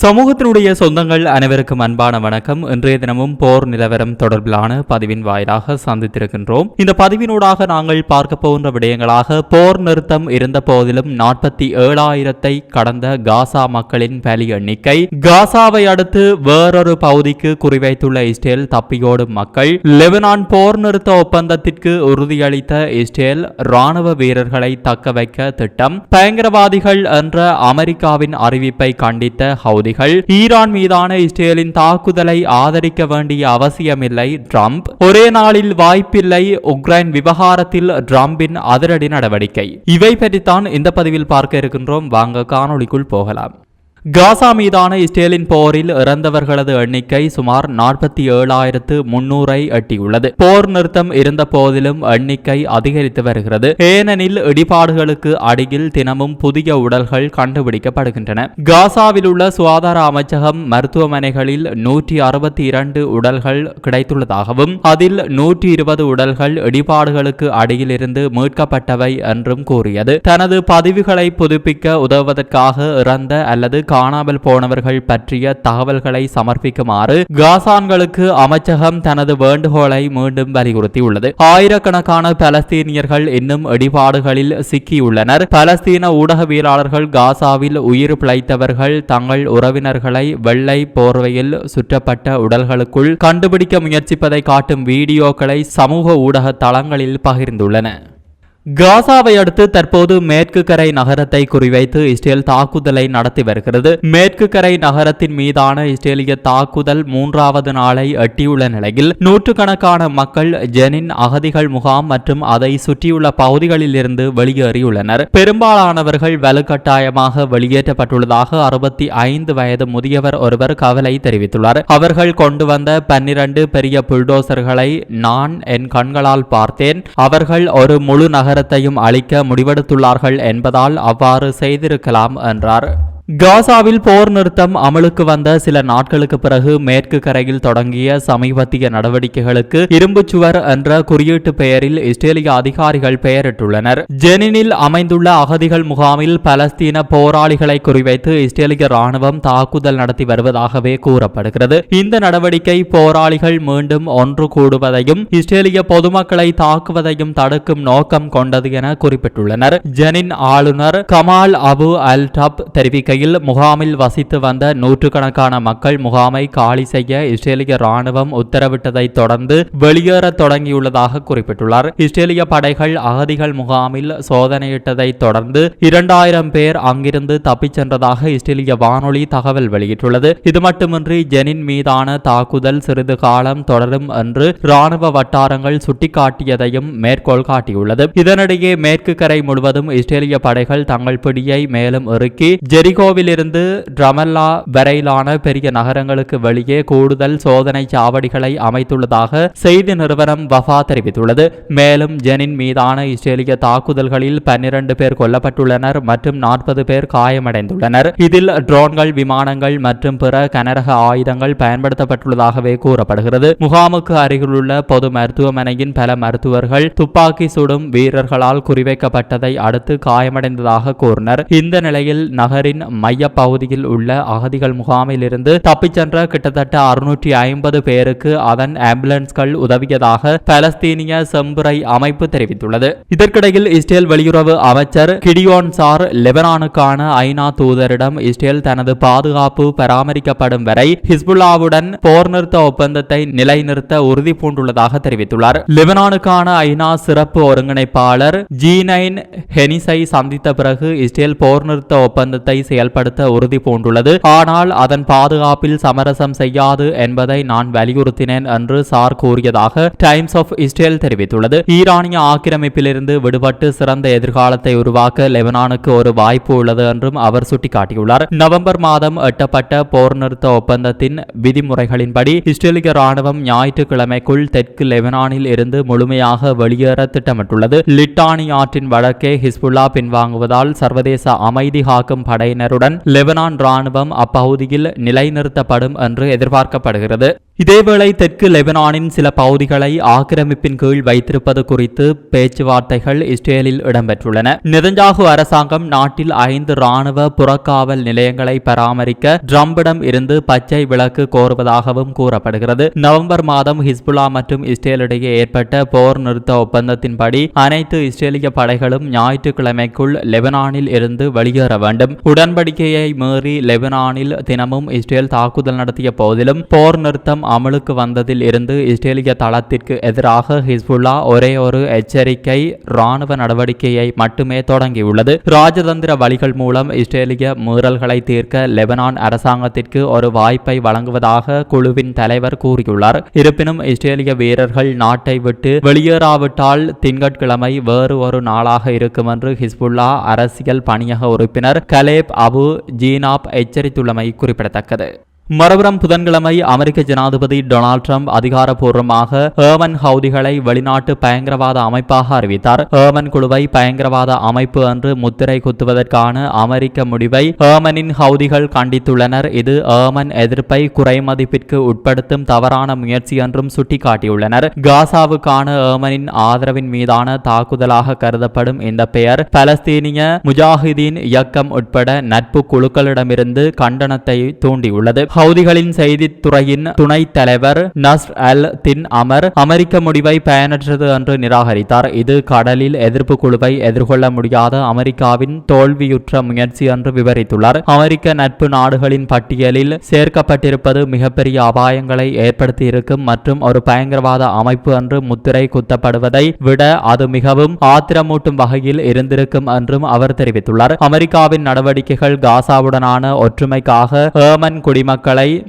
சமூகத்தினுடைய சொந்தங்கள் அனைவருக்கும் அன்பான வணக்கம். இன்றைய தினமும் போர் நிலவரம் தொடர்பிலான பதிவின் வாயிலாக சந்தித்திருக்கின்றோம். இந்த பதிவினூடாக நாங்கள் பார்க்க போகின்ற விடயங்களாக போர் நிறுத்தம் இருந்த போதிலும் நாற்பத்தி ஏழாயிரத்தை கடந்த காசா மக்களின் பலி எண்ணிக்கை காசாவை அடுத்து வேறொரு பகுதிக்கு குறிவைத்துள்ள இஸ்ரேல் தப்பியோடும் மக்கள் லெபனான் போர் நிறுத்த ஒப்பந்தத்திற்கு உறுதியளித்த இஸ்ரேல் ராணுவ வீரர்களை தக்க வைக்க திட்டம் பயங்கரவாதிகள் என்ற அமெரிக்காவின் அறிவிப்பை கண்டித்த ஹவுதிகள் ஈரான் மீதான இஸ்ரேலின் தாக்குதலை ஆதரிக்க வேண்டிய அவசியமில்லை ட்ரம்ப். ஒரே நாளில் வாய்ப்பில்லை உக்ரைன் விவகாரத்தில் ட்ரம்பின் அதிரடி நடவடிக்கை. இவை பற்றித்தான் இந்த பதிவில் பார்க்க இருக்கின்றோம். வாங்க காணொளிக்குள் போகலாம். காசா மீதான இஸ்ரேலின் போரில் இறந்தவர்களது எண்ணிக்கை சுமார் நாற்பத்தி ஏழாயிரத்து முன்னூறை எட்டியுள்ளது. போர் நிறுத்தம் இருந்த போதிலும் எண்ணிக்கை அதிகரித்து வருகிறது. ஏனெனில் இடிபாடுகளுக்கு அடியில் தினமும் புதிய உடல்கள் கண்டுபிடிக்கப்படுகின்றன. காசாவில் உள்ள சுகாதார அமைச்சகம் மருத்துவமனைகளில் நூற்றி அறுபத்தி இரண்டு உடல்கள் கிடைத்துள்ளதாகவும் அதில் நூற்றி இருபது உடல்கள் இடிபாடுகளுக்கு அடியில் இருந்து மீட்கப்பட்டவை என்றும் கூறியது. தனது பதிவுகளை புதுப்பிக்க உதவுவதற்காக இறந்த அல்லது காணாமல் போனவர்கள் பற்றிய தகவல்களை சமர்ப்பிக்குமாறு காசான்களுக்கு அமைச்சகம் தனது வேண்டுகோளை மீண்டும் வலியுறுத்தியுள்ளது. ஆயிரக்கணக்கான பலஸ்தீனியர்கள் இன்னும் இடிபாடுகளில் சிக்கியுள்ளனர். பலஸ்தீன ஊடகவியலாளர்கள் காசாவில் உயிர் பிழைத்தவர்கள் தங்கள் உறவினர்களை வெள்ளை போர்வையில் சுற்றப்பட்ட உடல்களுக்குள் கண்டுபிடிக்க முயற்சிப்பதை காட்டும் வீடியோக்களை சமூக ஊடக தளங்களில் பகிர்ந்துள்ளன. காசாவை அடுத்து தற்போது மேற்கு கரை நகரத்தை குறிவைத்து இஸ்ரேல் தாக்குதலை நடத்தி வருகிறது. மேற்கு கரை நகரத்தின் மீதான இஸ்ரேலிய தாக்குதல் மூன்றாவது நாளை எட்டியுள்ள நிலையில் நூற்றுக்கணக்கான மக்கள் ஜெனின் அகதிகள் முகாம் மற்றும் அதை சுற்றியுள்ள பகுதிகளில் இருந்து வெளியேறியுள்ளனர். பெரும்பாலானவர்கள் வலுக்கட்டாயமாக வெளியேற்றப்பட்டுள்ளதாக அறுபத்தி ஐந்து வயது முதியவர் ஒருவர் கவலை தெரிவித்துள்ளார். அவர்கள் கொண்டு வந்த பன்னிரண்டு பெரிய புல்டோசர்களை நான் என் கண்களால் பார்த்தேன். அவர்கள் ஒரு முழு நகர நகரத்தையும் அழிக்க முடிவெடுத்துள்ளார்கள் என்பதால் அவ்வாறு செய்திருக்கலாம் என்றார். காசாவில் போர் நிறுத்தம் அமலுக்கு வந்த சில நாட்களுக்கு பிறகு மேற்கு கரையில் தொடங்கிய சமீபத்திய நடவடிக்கைகளுக்கு இரும்பு சுவர் என்ற குறியீட்டு பெயரில் இஸ்ரேலிய அதிகாரிகள் பெயரிட்டுள்ளனர். ஜெனினில் அமைந்துள்ள அகதிகள் முகாமில் பலஸ்தீன போராளிகளை குறிவைத்து இஸ்ரேலிய ராணுவம் தாக்குதல் நடத்தி வருவதாகவே கூறப்படுகிறது. இந்த நடவடிக்கை போராளிகள் மீண்டும் ஒன்று கூடுவதையும் இஸ்ரேலிய பொதுமக்களை தாக்குவதையும் தடுக்கும் நோக்கம் கொண்டது என குறிப்பிட்டுள்ளனர். ஜெனின் ஆளுநர் கமால் அபு அல் டப் இலங்கையில் முகாமில் வசித்து வந்த நூற்றுக்கணக்கான மக்கள் முகாமை காலி செய்ய இஸ்ரேலிய ராணுவம் உத்தரவிட்டதை தொடர்ந்து வெளியேற தொடங்கியுள்ளதாக குறிப்பிட்டுள்ளார். இஸ்ரேலிய படைகள் அகதிகள் முகாமில் சோதனையிட்டதை தொடர்ந்து இரண்டாயிரம் பேர் அங்கிருந்து தப்பிச் சென்றதாக இஸ்ரேலிய வானொலி தகவல் வெளியிட்டுள்ளது. இது மட்டுமின்றி ஜெனின் மீதான தாக்குதல் சிறிது காலம் தொடரும் என்று ராணுவ வட்டாரங்கள் சுட்டிக்காட்டியதையும் மேற்கோள் காட்டியுள்ளது. இதனிடையே மேற்கு கரை முழுவதும் இஸ்ரேலிய படைகள் தங்கள் பிடியை மேலும் இறுக்கி ஜெரிகோ மெக்சிகோவிலிருந்து ட்ரமல்லா வரையிலான பெரிய நகரங்களுக்கு வெளியே கூடுதல் சோதனை சாவடிகளை அமைத்துள்ளதாக செய்தி நிறுவனம் வஃபா தெரிவித்துள்ளது. மேலும் ஜெனின் மீதான இஸ்ரேலிய தாக்குதல்களில் பன்னிரண்டு பேர் கொல்லப்பட்டுள்ளனர் மற்றும் நாற்பது பேர் காயமடைந்துள்ளனர். இதில் ட்ரோன்கள் விமானங்கள் மற்றும் பிற கனரக ஆயுதங்கள் பயன்படுத்தப்பட்டுள்ளதாகவே கூறப்படுகிறது. முகாமுக்கு அருகிலுள்ள பொது மருத்துவமனையின் பல மருத்துவர்கள் துப்பாக்கி சுடும் வீரர்களால் குறிவைக்கப்பட்டதை அடுத்து காயமடைந்ததாக கூறினர். இந்த நிலையில் நகரின் மைய பகுதியில் உள்ள அகதிகள் முகாமில் இருந்து தப்பிச் சென்ற கிட்டத்தட்ட அறுநூற்றி ஐம்பது பேருக்கு அதன் ஆம்புலன்ஸ்கள் உதவியதாக பலஸ்தீனிய செம்புரை அமைப்பு தெரிவித்துள்ளது. இதற்கிடையில் இஸ்ரேல் வெளியுறவு அமைச்சர் கிடியோன் சார் லெபனானுக்கான ஐநா தூதரிடம் இஸ்ரேல் தனது பாதுகாப்பு பராமரிக்கப்படும் வரை ஹிஸ்புல்லாவுடன் போர் நிறுத்த ஒப்பந்தத்தை நிலைநிறுத்த உறுதி பூண்டுள்ளதாக தெரிவித்துள்ளார். லெபனானுக்கான ஐநா சிறப்பு ஒருங்கிணைப்பாளர் ஜி நைன் ஹெனிஸை சந்தித்த பிறகு இஸ்ரேல் போர் நிறுத்த ஒப்பந்தத்தை செயல்படுத்த உறுதி பூண்டுள்ளது. ஆனால் அதன் பாதுகாப்பில் சமரசம் செய்யாது என்பதை நான் வலியுறுத்தினேன் என்று சார் கூறியதாக டைம்ஸ் ஆஃப் இஸ்ரேல் தெரிவித்துள்ளது. ஈரானிய ஆக்கிரமிப்பிலிருந்து விடுபட்டு சிறந்த எதிர்காலத்தை உருவாக்க லெபனானுக்கு ஒரு வாய்ப்பு உள்ளது என்றும் அவர் சுட்டிக்காட்டியுள்ளார். நவம்பர் மாதம் எட்டப்பட்ட போர் நிறுத்த ஒப்பந்தத்தின் விதிமுறைகளின்படி இஸ்ரேலிய ராணுவம் ஞாயிற்றுக்கிழமைக்குள் தெற்கு லெபனானில் இருந்து முழுமையாக வெளியேற திட்டமிட்டுள்ளது. லிட்டானி ஆற்றின் வடக்கே ஹிஸ்புல்லா பின்வாங்குவதால் சர்வதேச அமைதி காக்கும் படையினர் படையினருடன் லெபனான் ராணுவம் அப்பகுதியில் நிலைநிறுத்தப்படும் என்று எதிர்பார்க்கப்படுகிறது. இதேவேளை தெற்கு லெபனானின் சில பகுதிகளை ஆக்கிரமிப்பின் கீழ் வைத்திருப்பது குறித்து பேச்சுவார்த்தைகள் இஸ்ரேலில் இடம்பெற்றுள்ளன. நெதஞ்சாகு அரசாங்கம் நாட்டில் ஐந்து ராணுவ புறக்காவல் நிலையங்களை பராமரிக்க ட்ரம்பிடம் இருந்து பச்சை விளக்கு கோருவதாகவும் கூறப்படுகிறது. நவம்பர் மாதம் ஹிஸ்புல்லா மற்றும் இஸ்ரேலிடையே ஏற்பட்ட போர் நிறுத்த ஒப்பந்தத்தின்படி அனைத்து இஸ்ரேலிய படைகளும் ஞாயிற்றுக்கிழமைக்குள் லெபனானில் இருந்து வெளியேற வேண்டும். உடன்படிக்கையை மீறி லெபனானில் தினமும் இஸ்ரேல் தாக்குதல் நடத்திய போதிலும் போர் நிறுத்தம் அமலுக்கு வந்ததில் இருந்து இஸ்ரேலிய தளத்திற்கு எதிராக ஹிஸ்புல்லா ஒரே ஒரு எச்சரிக்கை ராணுவ நடவடிக்கையை மட்டுமே தொடங்கியுள்ளது. ராஜதந்திர வழிகள் மூலம் இஸ்ரேலிய மீறல்களை தீர்க்க லெபனான் அரசாங்கத்திற்கு ஒரு வாய்ப்பை வழங்குவதாக குழுவின் தலைவர் கூறியுள்ளார். இருப்பினும் இஸ்ரேலிய வீரர்கள் நாட்டை விட்டு வெளியேறாவிட்டால் திங்கட்கிழமை வேறு ஒரு நாளாக இருக்கும் என்று ஹிஸ்புல்லா அரசியல் பணியக உறுப்பினர் கலேப் அபு ஜீனாப் எச்சரித்துள்ளமை குறிப்பிடத்தக்கது. மறுபுறம் புதன்கிழமை அமெரிக்க ஜனாதிபதி டொனால்ட் ட்ரம்ப் அதிகாரப்பூர்வமாக ஏமன் ஹவுதிகளை வெளிநாட்டு பயங்கரவாத அமைப்பாக அறிவித்தார். ஏமன் குழுவை பயங்கரவாத அமைப்பு என்று முத்திரை குத்துவதற்கான அமெரிக்க முடிவை ஏமனின் ஹவுதிகள் கண்டித்துள்ளனர். இது ஏமன் எதிர்ப்பை குறைமதிப்பிற்கு உட்படுத்தும் தவறான முயற்சி என்றும் சுட்டிக்காட்டியுள்ளனர். காசாவுக்கான ஏமனின் ஆதரவின் மீதான தாக்குதலாக கருதப்படும் இந்த பெயர் பலஸ்தீனிய முஜாஹிதீன் இயக்கம் உட்பட நட்பு குழுக்களிடமிருந்து கண்டனத்தை தூண்டியுள்ளது. ஹவுதிகளின் செய்தித்துறையின் துணைத் தலைவர் நஸ்ர் அல் தின் அமர் அமெரிக்க முடிவை பயனற்றது என்று நிராகரித்தார். இது கடலில் எதிர்ப்பு குழுவை எதிர்கொள்ள முடியாத அமெரிக்காவின் தோல்வியுற்ற முயற்சி என்று விவரித்துள்ளார். அமெரிக்க நட்பு நாடுகளின் பட்டியலில் சேர்க்கப்பட்டிருப்பது மிகப்பெரிய அபாயங்களை ஏற்படுத்தியிருக்கும் மற்றும் ஒரு பயங்கரவாத அமைப்பு என்று முத்திரை குத்தப்படுவதை விட அது மிகவும் ஆத்திரமூட்டும் வகையில் இருந்திருக்கும் என்றும் அவர் தெரிவித்துள்ளார். அமெரிக்காவின் நடவடிக்கைகள் காசாவுடனான ஒற்றுமைக்காக ஏமன் குடிமக்கள்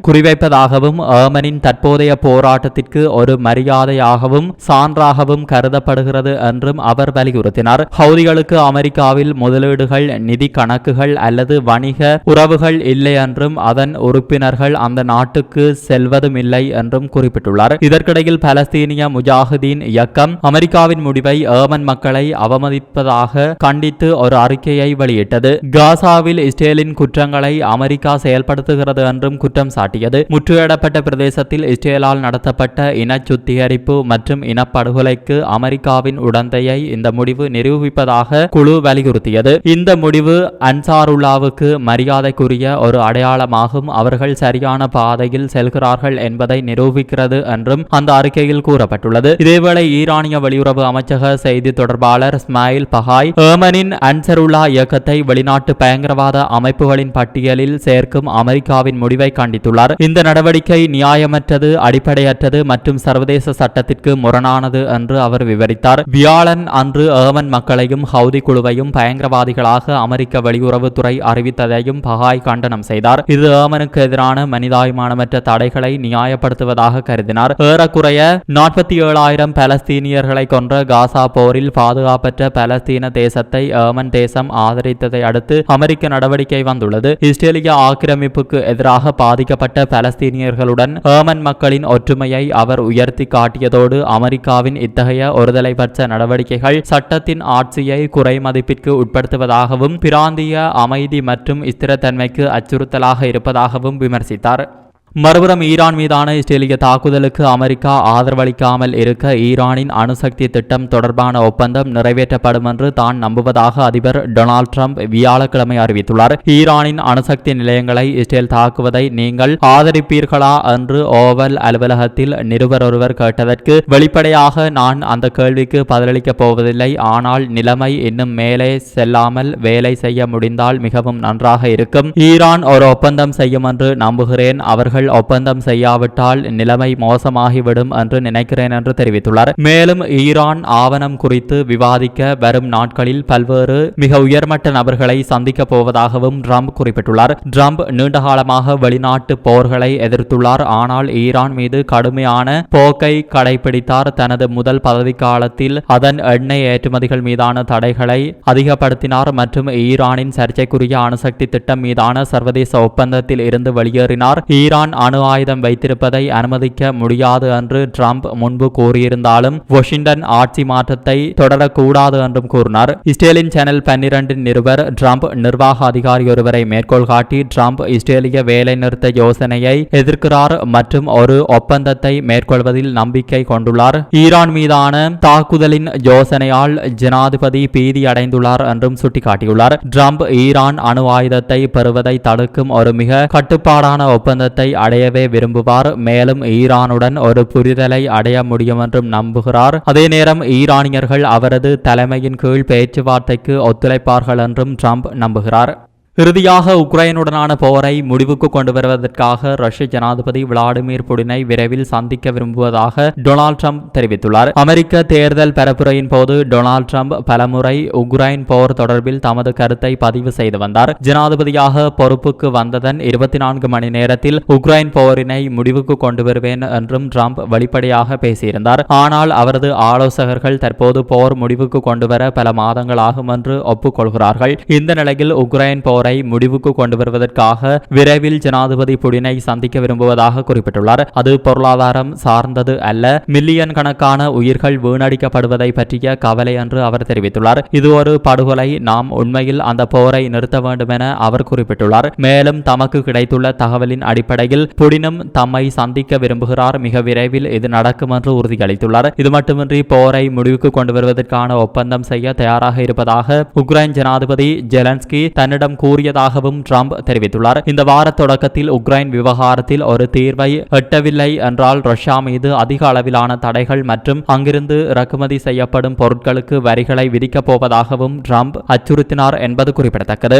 குறிவைப்பதாகவும் ஏமனின் தற்போதைய போராட்டத்திற்கு ஒரு மரியாதையாகவும் சான்றாகவும் கருதப்படுகிறது என்றும் அவர் வலியுறுத்தினார். ஹவுதிகளுக்கு அமெரிக்காவில் முதலீடுகள் நிதி கணக்குகள் அல்லது வணிக உறவுகள் இல்லை என்றும் அதன் உறுப்பினர்கள் அந்த நாட்டுக்கு செல்வதும் இல்லை என்றும் குறிப்பிட்டுள்ளார். இதற்கிடையில் பலஸ்தீனிய முஜாஹிதீன் இயக்கம் அமெரிக்காவின் முடிவை ஏமன் மக்களை அவமதிப்பதாக கண்டித்து ஒரு அறிக்கையை வெளியிட்டது. காசாவில் இஸ்ரேலின் குற்றங்களை அமெரிக்கா செயல்படுத்துகிறது என்றும் குற்றம் சாட்டியது. முற்றுகையிடப்பட்ட பிரதேசத்தில் இஸ்ரேலால் நடத்தப்பட்ட இன சுத்திகரிப்பு மற்றும் இனப்படுகொலைக்கு அமெரிக்காவின் உடந்தையை இந்த முடிவு நிரூபிப்பதாக குழு வலியுறுத்தியது. இந்த முடிவு அன்சாருல்லாவுக்கு மரியாதைக்குரிய ஒரு அடையாளமாகும். அவர்கள் சரியான பாதையில் செல்கிறார்கள் என்பதை நிரூபிக்கிறது என்றும் அந்த அறிக்கையில் கூறப்பட்டுள்ளது. இதேவேளை ஈரானிய வெளியுறவு அமைச்சக செய்தி தொடர்பாளர் ஸ்மைல் பஹாய் ஏமனின் அன்சருல்லா இயக்கத்தை வெளிநாட்டு பயங்கரவாத அமைப்புகளின் பட்டியலில் சேர்க்கும் அமெரிக்காவின் முடிவை கண்டித்துள்ளார். இந்த நடவடிக்கை நியாயமற்றது அடிப்படையற்றது மற்றும் சர்வதேச சட்டத்திற்கு முரணானது என்று அவர் விவரித்தார். வியாழன் அன்று ஏமன் மக்களையும் ஹவுதி குழுவையும் பயங்கரவாதிகளாக அமெரிக்க வெளியுறவுத்துறை அறிவித்ததையும் பகாய் கண்டனம் செய்தார். இது ஏமனுக்கு எதிரான மனிதாபிமானமற்ற தடைகளை நியாயப்படுத்துவதாக கருதினார். ஏறக்குறைய நாற்பத்தி ஏழாயிரம் பலஸ்தீனியர்களை கொன்ற காசா போரில் பாதுகாப்பற்ற பலஸ்தீன தேசத்தை ஏமன் தேசம் ஆதரித்ததை அடுத்து அமெரிக்க நடவடிக்கை வந்துள்ளது. இஸ்ரேலிய ஆக்கிரமிப்புக்கு எதிராக பாதிக்கப்பட்ட பலஸ்தீனியர்களுடன் ஹேமன் மக்களின் ஒற்றுமையை அவர் உயர்த்தி காட்டியதோடு அமெரிக்காவின் இத்தகைய ஒருதலைபட்ச நடவடிக்கைகள் சட்டத்தின் ஆட்சியை குறைமதிப்பிற்கு உட்படுத்துவதாகவும் பிராந்திய அமைதி மற்றும் ஸ்திரத்தன்மைக்கு அச்சுறுத்தலாக இருப்பதாகவும் விமர்சித்தார். மறுபுறம் ஈரான் மீதான இஸ்ரேலிய தாக்குதலுக்கு அமெரிக்கா ஆதரவளிக்காமல் இருக்க ஈரானின் அணுசக்தி திட்டம் தொடர்பான ஒப்பந்தம் நிறைவேற்றப்படும் என்று தான் நம்புவதாக அதிபர் டொனால்ட் ட்ரம்ப் வியாழக்கிழமை அறிவித்துள்ளார். ஈரானின் அணுசக்தி நிலையங்களை இஸ்ரேல் தாக்குவதை நீங்கள் ஆதரிப்பீர்களா என்று ஓவல் அலுவலகத்தில் நிருபர் ஒருவர் கேட்டதற்கு வெளிப்படையாக நான் அந்த கேள்விக்கு பதிலளிக்கப் போவதில்லை. ஆனால் நிலைமை இன்னும் மேலே செல்லாமல் வேலை செய்ய முடிந்தால் மிகவும் நன்றாக இருக்கும். ஈரான் ஒரு ஒப்பந்தம் செய்யும் என்று நம்புகிறேன். அவர்கள் ஒப்பந்தம் செய்யாவிட்டால் நிலைமை மோசமாகிவிடும் என்று நினைக்கிறேன் என்று தெரிவித்துள்ளார். மேலும் ஈரான் ஆவணம் குறித்து விவாதிக்க வரும் நாட்களில் பல்வேறு மிக உயர்மட்ட நபர்களை சந்திக்கப் போவதாகவும் ட்ரம்ப் குறிப்பிட்டுள்ளார். ட்ரம்ப் நீண்டகாலமாக வெளிநாட்டு போர்களை எதிர்த்துள்ளார். ஆனால் ஈரான் மீது கடுமையான போக்கை கடைபிடித்தார். தனது முதல் பதவிக்காலத்தில் அதன் எண்ணெய் ஏற்றுமதிகள் மீதான தடைகளை அதிகப்படுத்தினார் மற்றும் ஈரானின் சர்ச்சைக்குரிய அணுசக்தி திட்டம் மீதான சர்வதேச ஒப்பந்தத்தில் இருந்து வெளியேறினார். ஈரான் ஈரான் அணு ஆயுதம் வைத்திருப்பதை அனுமதிக்க முடியாது என்று ட்ரம்ப் முன்பு கூறியிருந்தாலும் வாஷிங்டன் ஆட்சி மாற்றத்தை தொடரக்கூடாது என்றும் கூறினார். இஸ்ரேலின் சேனல் பன்னிரண்டின் நிருபர் ட்ரம்ப் நிர்வாக அதிகாரி ஒருவரை மேற்கோள் காட்டி ட்ரம்ப் இஸ்ரேலிய வேலைநிறுத்த யோசனையை எதிர்க்கிறார் மற்றும் ஒரு ஒப்பந்தத்தை மேற்கொள்வதில் நம்பிக்கை கொண்டுள்ளார். ஈரான் மீதான தாக்குதலின் யோசனையால் ஜனாதிபதி பீதி அடைந்துள்ளார் என்றும் சுட்டிக்காட்டியுள்ளார். ட்ரம்ப் ஈரான் அணு ஆயுதத்தை பெறுவதை தடுக்கும் ஒரு மிக கட்டுப்பாடான ஒப்பந்தத்தை அடையவே விரும்புவார். மேலும் ஈரானுடன் ஒரு புரிதலை அடைய முடியும் என்றும் நம்புகிறார். அதே நேரம் ஈரானியர்கள் அவரது தலைமையின் கீழ் பேச்சுவார்த்தைக்கு ஒத்துழைப்பார்கள் என்றும் ட்ரம்ப் நம்புகிறார். இறுதியாக உக்ரைனுடனான போரை முடிவுக்கு கொண்டு வருவதற்காக ரஷ்ய ஜனாதிபதி விளாடிமிர் புடினை விரைவில் சந்திக்க விரும்புவதாக டொனால்ட் ட்ரம்ப் தெரிவித்துள்ளார். அமெரிக்க தேர்தல் பரப்புரையின் போது டொனால்ட் ட்ரம்ப் பலமுறை உக்ரைன் போர் தொடர்பில் தமது கருத்தை பதிவு செய்து வந்தார். ஜனாதிபதியாக பொறுப்புக்கு வந்ததன் இருபத்தி நான்கு மணி நேரத்தில் உக்ரைன் போரினை முடிவுக்கு கொண்டு வருவேன் என்றும் ட்ரம்ப் வெளிப்படையாக பேசியிருந்தார். ஆனால் அவரது ஆலோசகர்கள் தற்போது போர் முடிவுக்கு கொண்டுவர பல மாதங்கள் ஆகும் என்று ஒப்புக்கொள்கிறார்கள். இந்த நிலையில் உக்ரைன் போரை முடிவுக்கு கொண்டு வருவதற்காக விரைவில் ஜனாதிபதி புடினை சந்திக்க விரும்புவதாக குறிப்பிட்டுள்ளார். அது பொருளாதாரம் சார்ந்தது அல்ல. மில்லியன் கணக்கான உயிர்கள் வீணடிக்கப்படுவதை பற்றிய கவலை என்று அவர் தெரிவித்துள்ளார். இது ஒரு படுகொலை. நாம் உண்மையில் அந்த போரை நிறுத்த வேண்டும் என அவர் குறிப்பிட்டுள்ளார். மேலும் தமக்கு கிடைத்துள்ள தகவலின் அடிப்படையில் புடினும் தம்மை சந்திக்க விரும்புகிறார். மிக விரைவில் இது நடக்கும் என்று உறுதியளித்துள்ளார். இது மட்டுமின்றி போரை முடிவுக்கு கொண்டு வருவதற்கான ஒப்பந்தம் செய்ய தயாராக இருப்பதாக உக்ரைன் ஜனாதிபதி ஜெலன்ஸ்கி தன்னிடம் கூறி கூறியதாகவும் ட்ரம்ப் தெரிவித்துள்ளார். இந்த வார தொடக்கத்தில் உக்ரைன் விவகாரத்தில் ஒரு தீர்வை எட்டவில்லை என்றால் ரஷ்யா மீது அதிக அளவிலான தடைகள் மற்றும் அங்கிருந்து இறக்குமதி செய்யப்படும் பொருட்களுக்கு வரிகளை விதிக்கப் போவதாகவும் ட்ரம்ப் அச்சுறுத்தினார் என்பது குறிப்பிடத்தக்கது.